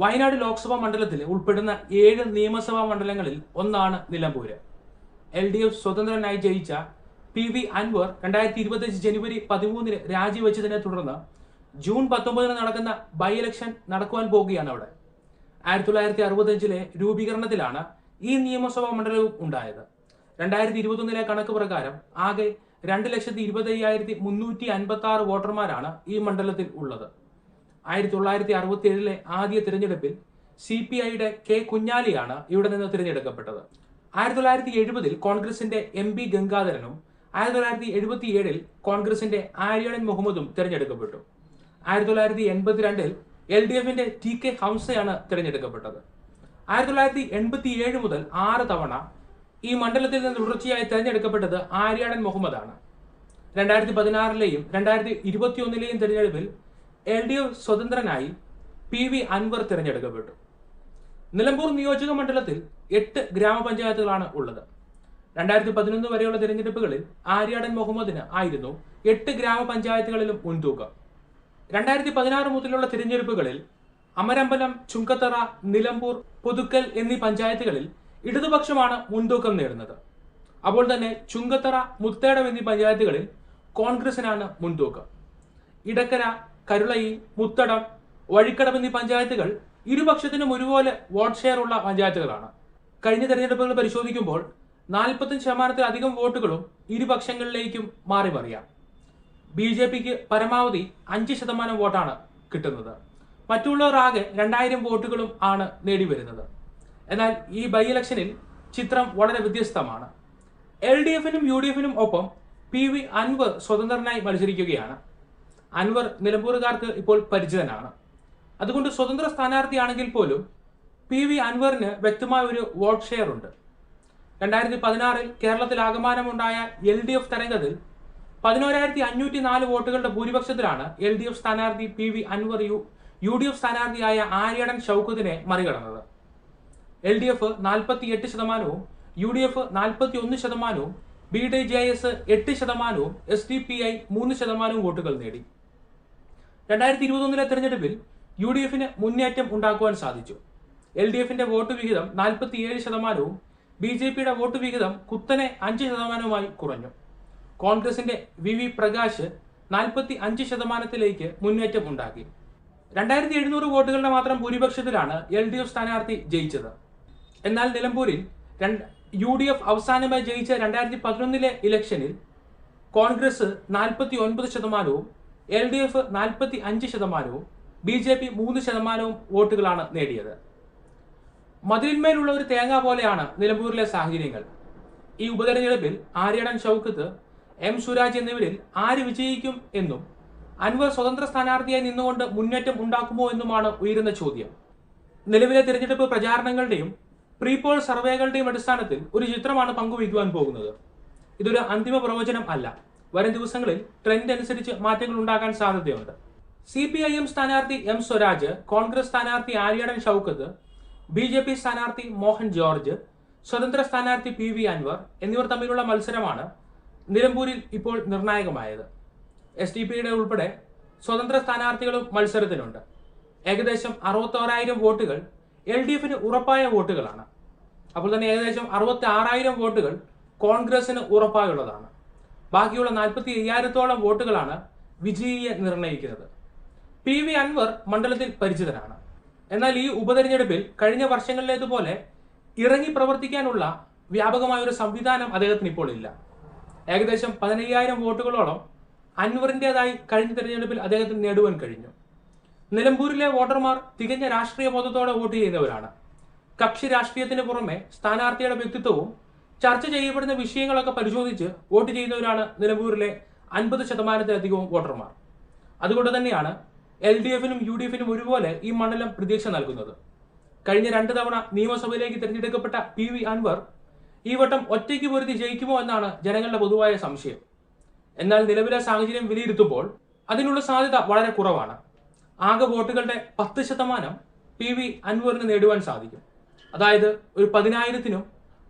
വയനാട് ലോക്സഭാ മണ്ഡലത്തിൽ ഉൾപ്പെടുന്ന ഏഴ് നിയമസഭാ മണ്ഡലങ്ങളിൽ ഒന്നാണ് നിലമ്പൂര്. എൽ ഡി എഫ് സ്വതന്ത്രനായി ജയിച്ച പി വി അൻവർ രണ്ടായിരത്തി ഇരുപത്തിയഞ്ച് ജനുവരി പതിമൂന്നിന് രാജിവെച്ചതിനെ തുടർന്ന് ജൂൺ പത്തൊമ്പതിന് നടക്കുന്ന ബൈ ഇലക്ഷൻ നടക്കുവാൻ പോകുകയാണ് അവിടെ. ആയിരത്തി തൊള്ളായിരത്തി അറുപത്തഞ്ചിലെ രൂപീകരണത്തിലാണ് ഈ നിയമസഭാ മണ്ഡലവും ഉണ്ടായത്. രണ്ടായിരത്തി ഇരുപത്തൊന്നിലെ കണക്ക് പ്രകാരം ആകെ രണ്ട് ലക്ഷത്തി ഇരുപത്തി അയ്യായിരത്തി മുന്നൂറ്റി അൻപത്തി ആറ് വോട്ടർമാരാണ് ഈ മണ്ഡലത്തിൽ ഉള്ളത്. ആയിരത്തി തൊള്ളായിരത്തി അറുപത്തി ഏഴിലെ ആദ്യ തിരഞ്ഞെടുപ്പിൽ സി പി ഐയുടെ കെ കുഞ്ഞാലിയാണ് ഇവിടെ നിന്ന് തിരഞ്ഞെടുക്കപ്പെട്ടത്. ആയിരത്തി തൊള്ളായിരത്തി എഴുപതിൽ കോൺഗ്രസിന്റെ എം പി ഗംഗാധരനും ആയിരത്തി തൊള്ളായിരത്തി എഴുപത്തി ഏഴിൽ കോൺഗ്രസിന്റെ ആര്യണൻ മുഹമ്മദും തിരഞ്ഞെടുക്കപ്പെട്ടു. ആയിരത്തി തൊള്ളായിരത്തി എൺപത്തിരണ്ടിൽ എൽ ഡി എഫിന്റെ ടി കെ ഹംസയാണ് തിരഞ്ഞെടുക്കപ്പെട്ടത്. ആയിരത്തി തൊള്ളായിരത്തി എൺപത്തി ഏഴ് മുതൽ ആറ് തവണ ഈ മണ്ഡലത്തിൽ നിന്ന് തുടർച്ചയായി തിരഞ്ഞെടുക്കപ്പെട്ടത് ആര്യാടൻ മുഹമ്മദാണ്. രണ്ടായിരത്തി പതിനാറിലെയും രണ്ടായിരത്തി ഇരുപത്തിയൊന്നിലെയും തിരഞ്ഞെടുപ്പിൽ എൽ ഡി എഫ് സ്വതന്ത്രനായി പി വി അൻവർ തിരഞ്ഞെടുക്കപ്പെട്ടു. നിലമ്പൂർ നിയോജക മണ്ഡലത്തിൽ എട്ട് ഗ്രാമപഞ്ചായത്തുകളാണ് ഉള്ളത്. രണ്ടായിരത്തി പതിനൊന്ന് വരെയുള്ള തിരഞ്ഞെടുപ്പുകളിൽ ആര്യാടൻ മുഹമ്മദിന് ആയിരുന്നു എട്ട് ഗ്രാമപഞ്ചായത്തുകളിലും മുൻതൂക്കം. രണ്ടായിരത്തി പതിനാറ് മുതലുള്ള തിരഞ്ഞെടുപ്പുകളിൽ അമരമ്പലം ചുങ്കത്തറ നിലമ്പൂർ പുതുക്കൽ എന്നീ പഞ്ചായത്തുകളിൽ ഇടതുപക്ഷമാണ് മുൻതൂക്കം നേടുന്നത്. അപ്പോൾ തന്നെ ചുങ്കത്തറ മുത്തേടം എന്നീ പഞ്ചായത്തുകളിൽ കോൺഗ്രസിനാണ് മുൻതൂക്കം. ഇടക്കര കരുളയി മുത്തടം വഴിക്കടം എന്നീ പഞ്ചായത്തുകൾ ഇരുപക്ഷത്തിനും ഒരുപോലെ വോട്ട് ഷെയർ ഉള്ള പഞ്ചായത്തുകളാണ്. കഴിഞ്ഞ തെരഞ്ഞെടുപ്പുകൾ പരിശോധിക്കുമ്പോൾ നാൽപ്പത്തഞ്ച് ശതമാനത്തിലധികം വോട്ടുകളും ഇരുപക്ഷങ്ങളിലേക്കും മാറി മറിയാം. ബി ജെ പിക്ക് പരമാവധി അഞ്ച് ശതമാനം വോട്ടാണ് കിട്ടുന്നത്. മറ്റുള്ളവർ ആകെ രണ്ടായിരം വോട്ടുകളും ആണ് നേടിവരുന്നത്. എന്നാൽ ഈ ബൈ ഇലക്ഷനിൽ ചിത്രം വളരെ വ്യത്യസ്തമാണ്. എൽ ഡി എഫിനും യു ഡി എഫിനും ഒപ്പം പി വി അൻവർ സ്വതന്ത്രനായി മത്സരിക്കുകയാണ്. അൻവർ നിലമ്പൂരുകാർക്ക് ഇപ്പോൾ പരിചിതനാണ്. അതുകൊണ്ട് സ്വതന്ത്ര സ്ഥാനാർത്ഥിയാണെങ്കിൽ പോലും പി വി അൻവറിന് വ്യക്തമായ ഒരു വോട്ട് ഷെയർ ഉണ്ട്. രണ്ടായിരത്തി പതിനാറിൽ കേരളത്തിൽ ആകമാനമുണ്ടായ എൽ ഡി എഫ് തരംഗത്തിൽ പതിനോരായിരത്തി അഞ്ഞൂറ്റി നാല് വോട്ടുകളുടെ ഭൂരിപക്ഷത്തിലാണ് എൽ ഡി എഫ് സ്ഥാനാർത്ഥി P V Anvar U U D F സ്ഥാനാർത്ഥിയായ Aryadan ഷൗക്കത്തിനെ മറികടന്നത്. എൽ ഡി എഫ് നാൽപ്പത്തി എട്ട് ശതമാനവും യു ഡി എഫ് നാൽപ്പത്തി ഒന്ന് ശതമാനവും ബി ഡി ജെ എസ് എട്ട് ശതമാനവും എസ് ഡി പി ഐ മൂന്ന് ശതമാനവും വോട്ടുകൾ നേടി. രണ്ടായിരത്തി ഇരുപത്തൊന്നിലെ തെരഞ്ഞെടുപ്പിൽ യു ഡി എഫിന് മുന്നേറ്റം ഉണ്ടാക്കുവാൻ സാധിച്ചു. എൽ ഡി എഫിന്റെ വോട്ട് വിഹിതം നാൽപ്പത്തിയേഴ് ശതമാനവും ബി ജെ പിയുടെ വോട്ട് വിഹിതം കുത്തനെ അഞ്ച് ശതമാനവുമായി കുറഞ്ഞു. കോൺഗ്രസിന്റെ വി വി പ്രകാശ് നാൽപ്പത്തി അഞ്ച് ശതമാനത്തിലേക്ക് മുന്നേറ്റം ഉണ്ടാക്കി. രണ്ടായിരത്തി എഴുന്നൂറ് വോട്ടുകളുടെ മാത്രം ഭൂരിപക്ഷത്തിലാണ് എൽ ഡി എഫ് സ്ഥാനാർത്ഥി ജയിച്ചത്. എന്നാൽ നിലമ്പൂരിൽ യു ഡി എഫ് അവസാനമായി ജയിച്ച രണ്ടായിരത്തി പതിനൊന്നിലെ ഇലക്ഷനിൽ കോൺഗ്രസ് നാൽപ്പത്തി ഒൻപത് ശതമാനവും എൽ ഡി എഫ് നാൽപ്പത്തി അഞ്ച് ശതമാനവും ബി ജെ പി മൂന്ന് ശതമാനവും വോട്ടുകളാണ് നേടിയത്. മതിലിന്മേലുള്ള ഒരു തേങ്ങ പോലെയാണ് നിലമ്പൂരിലെ സാഹചര്യങ്ങൾ. ഈ ഉപതെരഞ്ഞെടുപ്പിൽ ആര്യടൻ ഷൗക്കത്ത് എം സുരാജ് എന്നിവരിൽ ആര് വിജയിക്കും എന്നും അൻവർ സ്വതന്ത്ര സ്ഥാനാർത്ഥിയായി നിന്നുകൊണ്ട് മുന്നേറ്റം ഉണ്ടാക്കുമോ എന്നുമാണ് ഉയരുന്ന ചോദ്യം. നിലവിലെ തിരഞ്ഞെടുപ്പ് പ്രചാരണങ്ങളുടെയും പ്രീപോൾ സർവേകളുടെയും അടിസ്ഥാനത്തിൽ ഒരു ചിത്രമാണ് പങ്കുവയ്ക്കുവാൻ പോകുന്നത്. ഇതൊരു അന്തിമ പ്രവചനം അല്ല. വരും ദിവസങ്ങളിൽ ട്രെൻഡ് അനുസരിച്ച് മാറ്റങ്ങൾ ഉണ്ടാകാൻ സാധ്യതയുണ്ട്. സി പി ഐ എം സ്ഥാനാർത്ഥി എം സ്വരാജ് കോൺഗ്രസ് സ്ഥാനാർത്ഥി Aryadan Shoukath B J P സ്ഥാനാർത്ഥി മോഹൻ ജോർജ് സ്വതന്ത്ര സ്ഥാനാർത്ഥി പി വി അൻവർ എന്നിവർ തമ്മിലുള്ള മത്സരമാണ് നിലമ്പൂരിൽ ഇപ്പോൾ നിർണായകമായത്. എസ് ഡി പിയുടെ ഉൾപ്പെടെ സ്വതന്ത്ര സ്ഥാനാർത്ഥികളും മത്സരത്തിനുണ്ട്. ഏകദേശം അറുപത്തോരായിരം വോട്ടുകൾ എൽ ഡി എഫിന് ഉറപ്പായ വോട്ടുകളാണ്. അപ്പോൾ തന്നെ ഏകദേശം അറുപത്തി ആറായിരം വോട്ടുകൾ കോൺഗ്രസിന് ഉറപ്പായുള്ളതാണ്. ബാക്കിയുള്ള നാൽപ്പത്തി അയ്യായിരത്തോളം വോട്ടുകളാണ് വിജയിയെ നിർണയിക്കുന്നത് പി വി അൻവർ മണ്ഡലത്തിൽ പരിചിതനാണ്. എന്നാൽ ഈ ഉപതെരഞ്ഞെടുപ്പിൽ കഴിഞ്ഞ വർഷങ്ങളിലേതുപോലെ ഇറങ്ങി പ്രവർത്തിക്കാനുള്ള വ്യാപകമായ ഒരു സംവിധാനം അദ്ദേഹത്തിന് ഇപ്പോൾ ഇല്ല. ഏകദേശം പതിനയ്യായിരം വോട്ടുകളോളം അൻവറിന്റെതായി കഴിഞ്ഞ തെരഞ്ഞെടുപ്പിൽ അദ്ദേഹത്തിന് നേടുവാൻ കഴിഞ്ഞു. നിലമ്പൂരിലെ വോട്ടർമാർ തികഞ്ഞ രാഷ്ട്രീയ ബോധത്തോടെ വോട്ട് ചെയ്യുന്നവരാണ്. കക്ഷി രാഷ്ട്രീയത്തിന് പുറമെ സ്ഥാനാർത്ഥിയുടെ വ്യക്തിത്വവും ചർച്ച ചെയ്യപ്പെടുന്ന വിഷയങ്ങളൊക്കെ പരിശോധിച്ച് വോട്ട് ചെയ്യുന്നവരാണ് നിലമ്പൂരിലെ അൻപത് ശതമാനത്തിലധികവും വോട്ടർമാർ. അതുകൊണ്ട് തന്നെയാണ് എൽ ഡി എഫിനും യു ഡി എഫിനും ഒരുപോലെ ഈ മണ്ഡലം പ്രതീക്ഷ നൽകുന്നത്. കഴിഞ്ഞ രണ്ട് തവണ നിയമസഭയിലേക്ക് തിരഞ്ഞെടുക്കപ്പെട്ട പി വി അൻവർ ഈ വട്ടം ഒറ്റയ്ക്ക് പൊരുതി ജയിക്കുമോ എന്നാണ് ജനങ്ങളുടെ പൊതുവായ സംശയം. എന്നാൽ നിലവിലെ സാഹചര്യം വിലയിരുത്തുമ്പോൾ അതിനുള്ള സാധ്യത വളരെ കുറവാണ്. ആകെ വോട്ടുകളുടെ പത്ത് ശതമാനം പി വി അൻവറിന് നേടുവാൻ സാധിക്കും. അതായത് ഒരു പതിനായിരത്തിനും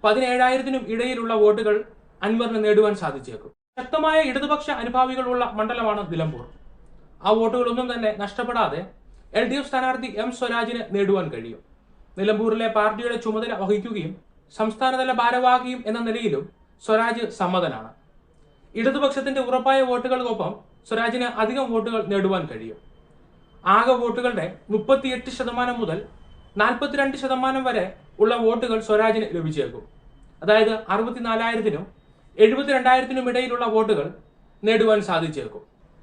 പതിനേഴായിരത്തിനും ഇടയിലുള്ള വോട്ടുകൾ അൻവറിന് നേടുവാൻ സാധിച്ചേക്കും. ശക്തമായ ഇടതുപക്ഷ അനുഭാവികളുള്ള മണ്ഡലമാണ് നിലമ്പൂർ. ആ വോട്ടുകളൊന്നും തന്നെ നഷ്ടപ്പെടാതെ എൽ ഡി എഫ് സ്ഥാനാർത്ഥി എം സ്വരാജിന് നേടുവാൻ കഴിയും. നിലമ്പൂരിലെ പാർട്ടിയുടെ ചുമതല വഹിക്കുകയും സംസ്ഥാനതല ഭാരവാഹിയും എന്ന നിലയിലും സ്വരാജ് സമ്മതനാണ്. ഇടതുപക്ഷത്തിന്റെ ഉറപ്പായ വോട്ടുകൾക്കൊപ്പം സ്വരാജിന് അധികം വോട്ടുകൾ നേടുവാൻ കഴിയും. ആകെ വോട്ടുകളുടെ മുപ്പത്തിയെട്ട് ശതമാനം മുതൽ നാൽപ്പത്തിരണ്ട് ശതമാനം വരെ ഉള്ള വോട്ടുകൾ സ്വരാജിന് ലഭിച്ചേക്കും. അതായത് അറുപത്തിനാലായിരത്തിനും എഴുപത്തിരണ്ടായിരത്തിനും ഇടയിലുള്ള വോട്ടുകൾ നേടുവാൻ സാധിച്ചേക്കും.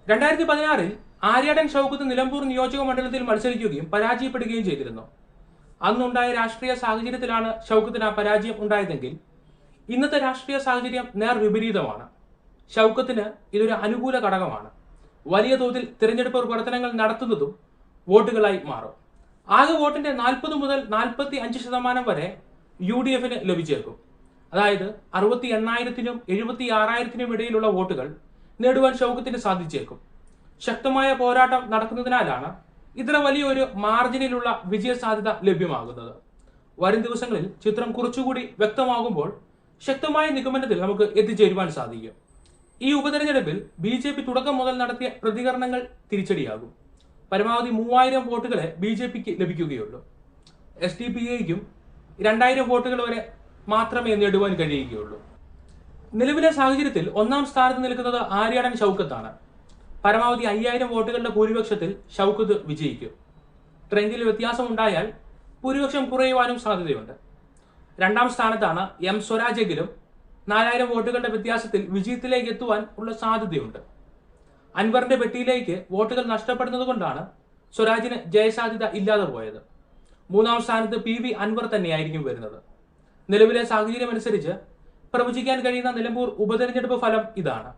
രണ്ടായിരത്തി പതിനാറിൽ ആര്യാടൻ ഷൗക്കത്ത് നിലമ്പൂർ നിയോജക മണ്ഡലത്തിൽ മത്സരിക്കുകയും പരാജയപ്പെടുകയും ചെയ്തിരുന്നു. അന്നുണ്ടായ രാഷ്ട്രീയ സാഹചര്യത്തിലാണ് ഷൗക്കത്തിന് ആ പരാജയം ഉണ്ടായതെങ്കിൽ ഇന്നത്തെ രാഷ്ട്രീയ സാഹചര്യം നേർ വിപരീതമാണ്. ഷൗക്കത്തിന് ഇതൊരു അനുകൂല ഘടകമാണ്. വലിയ തോതിൽ തിരഞ്ഞെടുപ്പ് പ്രവർത്തനങ്ങൾ നടത്തുന്നതും വോട്ടുകളായി മാറും. ആകെ വോട്ടിന്റെ നാൽപ്പത് മുതൽ നാൽപ്പത്തി അഞ്ച് ശതമാനം വരെ യു ഡി എഫിന് ലഭിച്ചേക്കും. അതായത് അറുപത്തി എണ്ണായിരത്തിനും എഴുപത്തി ആറായിരത്തിനും ഇടയിലുള്ള വോട്ടുകൾ നേടുവാൻ ഷൗക്കത്തിന് സാധിച്ചേക്കും. ശക്തമായ പോരാട്ടം നടക്കുന്നതിനാലാണ് ഇത്ര വലിയൊരു മാർജിനിലുള്ള വിജയ സാധ്യത ലഭ്യമാകുന്നത്. വരും ദിവസങ്ങളിൽ ചിത്രം കുറച്ചുകൂടി വ്യക്തമാകുമ്പോൾ ശക്തമായ നിഗമനത്തിൽ നമുക്ക് എത്തിച്ചേരുവാൻ സാധിക്കും. ഈ ഉപതെരഞ്ഞെടുപ്പിൽ ബി തുടക്കം മുതൽ നടത്തിയ പ്രതികരണങ്ങൾ തിരിച്ചടിയാകും. പരമാവധി മൂവായിരം വോട്ടുകളെ ബി ജെ പിക്ക് ലഭിക്കുകയുള്ളൂ. എസ് ഡി പി എക്കും രണ്ടായിരം വോട്ടുകൾ വരെ മാത്രമേ നേടുവാൻ കഴിയുകയുള്ളൂ. നിലവിലെ സാഹചര്യത്തിൽ ഒന്നാം സ്ഥാനത്ത് നിൽക്കുന്നത് ആര്യാടൻ ഷൗക്കത്താണ്. പരമാവധി അയ്യായിരം വോട്ടുകളുടെ ഭൂരിപക്ഷത്തിൽ ഷൗക്കത്ത് വിജയിക്കും. ട്രെൻഡിൽ വ്യത്യാസമുണ്ടായാൽ ഭൂരിപക്ഷം കുറയുവാനും സാധ്യതയുണ്ട്. രണ്ടാം സ്ഥാനത്താണ് എം സ്വരാജെങ്കിലും നാലായിരം വോട്ടുകളുടെ വ്യത്യാസത്തിൽ വിജയത്തിലേക്ക് എത്തുവാൻ ഉള്ള സാധ്യതയുണ്ട്. അൻവറിന്റെ പെട്ടിയിലേക്ക് വോട്ടുകൾ നഷ്ടപ്പെടുന്നത് കൊണ്ടാണ് സ്വരാജിന് ജയസാധ്യത ഇല്ലാതെ പോയത്. മൂന്നാം സ്ഥാനത്ത് പി വി അൻവർ തന്നെയായിരിക്കും വരുന്നത്. നിലവിലെ സാഹചര്യം അനുസരിച്ച് പ്രവചിക്കാൻ കഴിയുന്ന നിലമ്പൂർ ഉപതെരഞ്ഞെടുപ്പ് ഫലം ഇതാണ്.